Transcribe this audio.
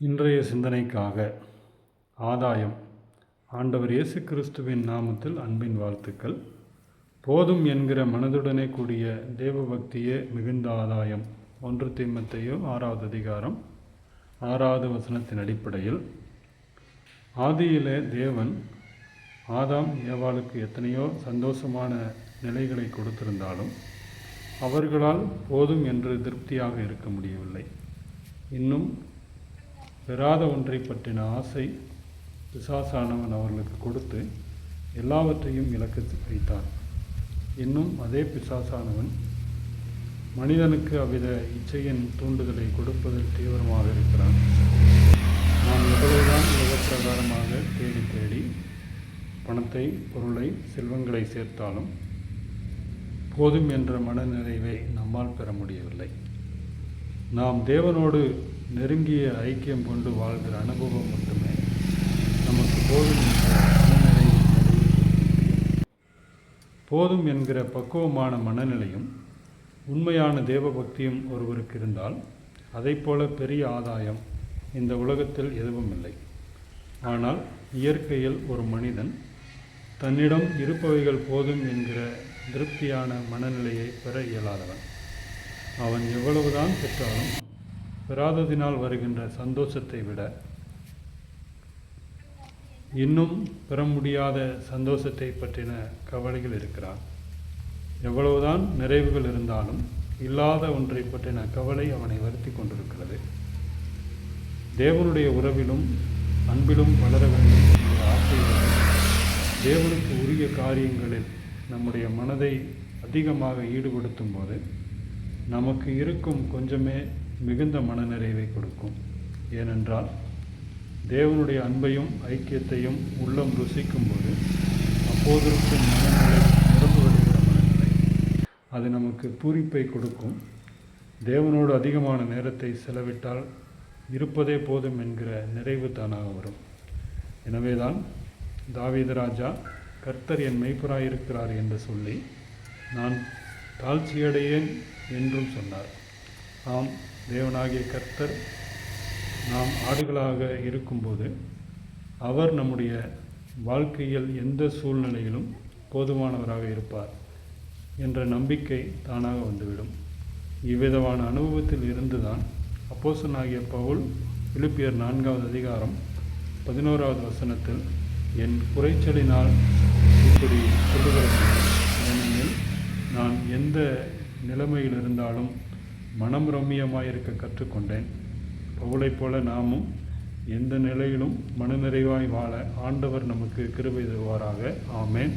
இன்றைய சிந்தனைக்காக ஆதாயம். ஆண்டவர் இயேசு கிறிஸ்துவின் நாமத்தில் அன்பின் வாழ்த்துக்கள். போதும் என்கிற மனதுடனே கூடிய தேவ பக்தியே மிகுந்த ஆதாயம். ஒன்று தீமத்தையோ ஆறாவது அதிகாரம் ஆறாவது வசனத்தின் அடிப்படையில் ஆதியிலே தேவன் ஆதாம் ஏவாளுக்கு எத்தனையோ சந்தோஷமான நிலைகளை கொடுத்திருந்தாலும் அவர்களால் போதும் என்று திருப்தியாக இருக்க முடியவில்லை. இன்னும் பெறாத ஒன்றை பற்றின ஆசை பிசாசானவன் அவர்களுக்கு கொடுத்து எல்லாவற்றையும் இலக்கு வைத்தான். இன்னும் அதே பிசாசானவன் மனிதனுக்கு அவ்வித இச்சையின் தூண்டுதலை கொடுப்பதில் தீவிரமாக இருக்கிறான். நாம் எவ்வளவுதான் உலகப்பிரகாரமாக தேடி தேடி பணத்தை பொருளை செல்வங்களை சேர்த்தாலும் போதும் என்ற மனநிறைவை நம்மால் பெற முடியவில்லை. நாம் தேவனோடு நெருங்கிய ஐக்கியம் கொண்டு வாழ்கிற அனுபவம் மட்டுமே நமக்கு போதும் என்ற போதும் என்கிற பக்குவமான மனநிலையும் உண்மையான தேவபக்தியும் ஒருவருக்கு இருந்தால் அதைப்போல பெரிய ஆதாயம் இந்த உலகத்தில் எதுவும் இல்லை. ஆனால் இயற்கையில் ஒரு மனிதன் தன்னிடம் இருப்பவைகள் போதும் என்கிற திருப்தியான மனநிலையை பெற இயலாதவன். அவன் எவ்வளவுதான் பெற்றாலும் பெறாததினால் வருகின்ற சந்தோஷத்தை விட இன்னும் பெற முடியாத சந்தோஷத்தை பற்றின கவலைகள் இருக்கிறார். எவ்வளவுதான் நிறைவுகள் இருந்தாலும் இல்லாத ஒன்றை பற்றின கவலை அவனை வருத்தி கொண்டிருக்கிறது. தேவனுடைய உறவிலும் அன்பிலும் வளர வேண்டும் என்ற ஆசையோடு தேவனுக்கு உரிய காரியங்களில் நம்முடைய மனதை அதிகமாக ஈடுபடுத்தும் போது நமக்கு இருக்கும் கொஞ்சமே மிகுந்த மனநிறைவை கொடுக்கும். ஏனென்றால் தேவனுடைய அன்பையும் ஐக்கியத்தையும் உள்ளம் ருசிக்கும் போது அப்போதிருக்கும் மனநிலை நிரம்பு வருகிற மனநிலை. அது நமக்கு பூரிப்பை கொடுக்கும். தேவனோடு அதிகமான நேரத்தை செலவிட்டால் இருப்பதே போதும் என்கிற நிறைவு தானாக வரும். எனவேதான் தாவீது ராஜா கர்த்தர் என் மெய்ப்பராயிருக்கிறார் என்று சொல்லி நான் தாழ்ச்சியடையேன் என்றும் சொன்னார். ஆம் தேவனாகிய கர்த்தர் நாம் ஆடுகளாக இருக்கும்போது அவர் நம்முடைய வாழ்க்கையில் எந்த சூழ்நிலையிலும் போதுமானவராக இருப்பார் என்ற நம்பிக்கை தானாக வந்துவிடும். இவ்விதமான அனுபவத்தில் இருந்துதான் அப்போசனாகிய பவுல் பிலிப்பியர் நான்காவது அதிகாரம் பதினோராவது வசனத்தில் என் குறைச்சலினால் இப்படி சொல்லுகிறேன் ஏனெனில் நான் எந்த நிலைமையில் இருந்தாலும் மனம் ரம்மியமாக இருக்க கற்றுக்கொண்டேன். பவுளைப் போல நாமும் எந்த நிலையிலும் மனநிறைவாய் வாழ ஆண்டவர் நமக்கு கிருபை தருவாராக. ஆமேன்.